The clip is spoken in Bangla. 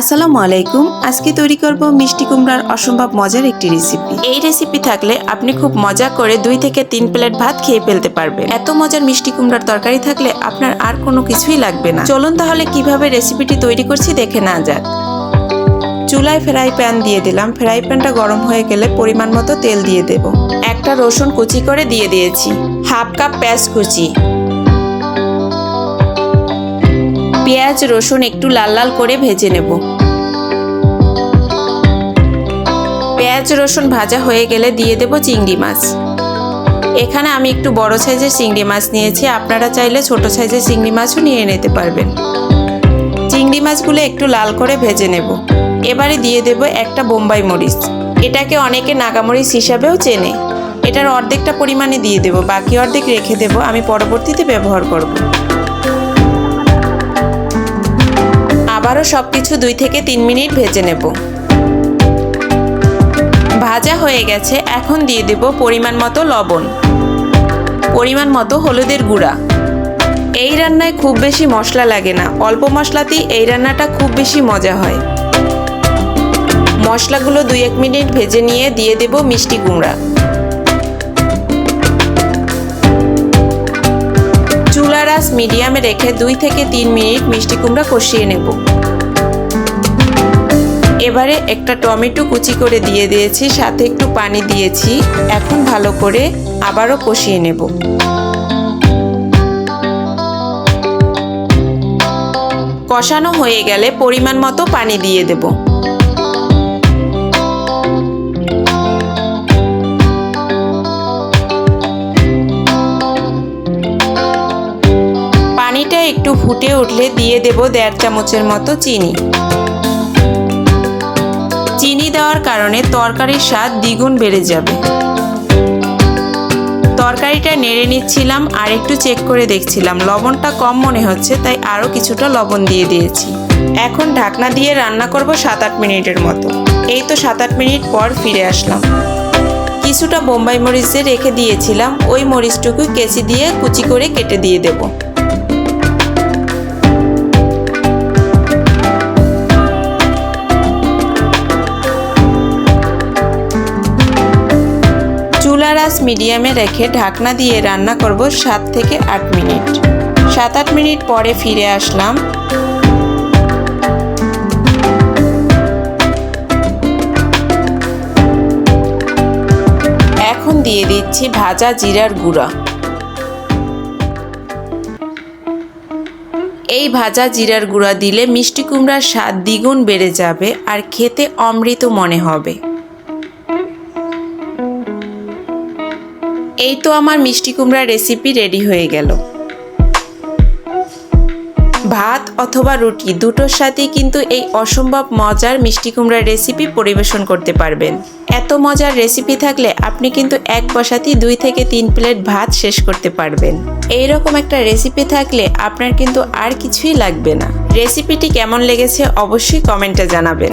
আসসালামু আলাইকুম। আজকে তৈরি করব মিষ্টি কুমড়ার অসম্ভব মজার একটি রেসিপি এই রেসিপি থাকলে আপনি খুব মজা করে দুই থেকে তিন প্লেট ভাত খেয়ে ফেলতে পারবেন। এত মজার মিষ্টি কুমড়ার তরকারি থাকলে আপনার আর কোনো কিছুই লাগবে না। চলুন তাহলে কীভাবে রেসিপিটি তৈরি করছি দেখে না যাক। চুলায় ফ্রাই প্যান দিয়ে দিলাম। ফ্রাই প্যানটা গরম হয়ে গেলে পরিমাণ মতো তেল দিয়ে দেব। একটা রসুন কুচি করে দিয়ে দিয়েছি। হাফ কাপ পেঁয়াজ কুচি। পেঁয়াজ, রসুন একটু লাল লাল করে ভেজে নেব। পেঁয়াজ, রসুন ভাজা হয়ে গেলে দিয়ে দেব চিংড়ি মাছ। এখানে আমি একটু বড় সাইজের চিংড়ি মাছ নিয়েছি, আপনারা চাইলে ছোট সাইজের চিংড়ি মাছও নিয়ে নিতে পারবেন। চিংড়ি মাছগুলো একটু লাল করে ভেজে নেব। এবারে দিয়ে দেব একটা বোম্বাই মরিচ। এটাকে অনেকে নাগামরিচ হিসাবেও চেনে। এটার অর্ধেকটা পরিমাণে দিয়ে দেব, বাকি অর্ধেক রেখে দেব, আমি পরবর্তীতে ব্যবহার করব। আবারও সব কিছু দুই থেকে তিন মিনিট ভেজে নেব। ভাজা হয়ে গেছে, এখন দিয়ে দেব পরিমাণ মতো লবণ। পরিমাণ মতো হলুদের গুঁড়া। এই রান্নায় খুব বেশি মশলা লাগে না, অল্প মশলাতেই এই রান্নাটা খুব বেশি মজা হয়। মশলাগুলো দুই এক মিনিট ভেজে নিয়ে দিয়ে দেব মিষ্টি কুমড়া চুলার আঁচ মিডিয়ামে রেখে দুই থেকে তিন মিনিট মিষ্টি কুমড়া কষিয়ে নেব। এবারে একটা টমেটো কুচি করে দিয়ে দিয়েছি, সাথে একটু পানি দিয়েছি। এখন ভালো করে আবারও কষিয়ে নেব। কষানো হয়ে গেলে পরিমাণ মতো পানি দিয়ে দেব। পানিটা একটু ফুটে উঠলে দিয়ে দেব দেড় চামচের মতো চিনি। চিনি দেওয়ার কারণে তরকারির স্বাদ দ্বিগুণ বেড়ে যাবে। তরকারিটা নেড়ে নিচ্ছিলাম আর একটু চেক করে দেখছিলাম। লবণটা কম মনে হচ্ছে, তাই আরও কিছুটা লবণ দিয়ে দিয়েছি। এখন ঢাকনা দিয়ে রান্না করব সাত আট মিনিটের মতো। এই তো সাত আট মিনিট পর ফিরে আসলাম। কিছুটা বোম্বাই মরিচে রেখে দিয়েছিলাম। ওই মরিচটুকু কেচি দিয়ে কুচি করে কেটে দিয়ে দেবো। আঁচ মিডিয়ামে রেখে ঢাকনা দিয়ে রান্না করব সাত থেকে আট মিনিট। সাত আট মিনিট পরে ফিরে আসলাম। এখন দিয়ে দিচ্ছি ভাজা জিরার গুঁড়া। এই ভাজা জিরার গুঁড়া দিলে মিষ্টি কুমড়ার স্বাদ দ্বিগুণ বেড়ে যাবে আর খেতে অমৃত মনে হবে। এই তো আমার মিষ্টি কুমড়ার রেসিপি রেডি হয়ে গেল। ভাত অথবা রুটি দুটোর সাথেই কিন্তু এই অসম্ভব মজার মিষ্টি কুমড়ার রেসিপি পরিবেশন করতে পারবেন। এত মজার রেসিপি থাকলে আপনি কিন্তু এক বসাতেই দুই থেকে তিন প্লেট ভাত শেষ করতে পারবেন। এই রকম একটা রেসিপি থাকলে আপনার কিন্তু আর কিছুই লাগবে না। রেসিপিটি কেমন লেগেছে অবশ্যই কমেন্টে জানাবেন।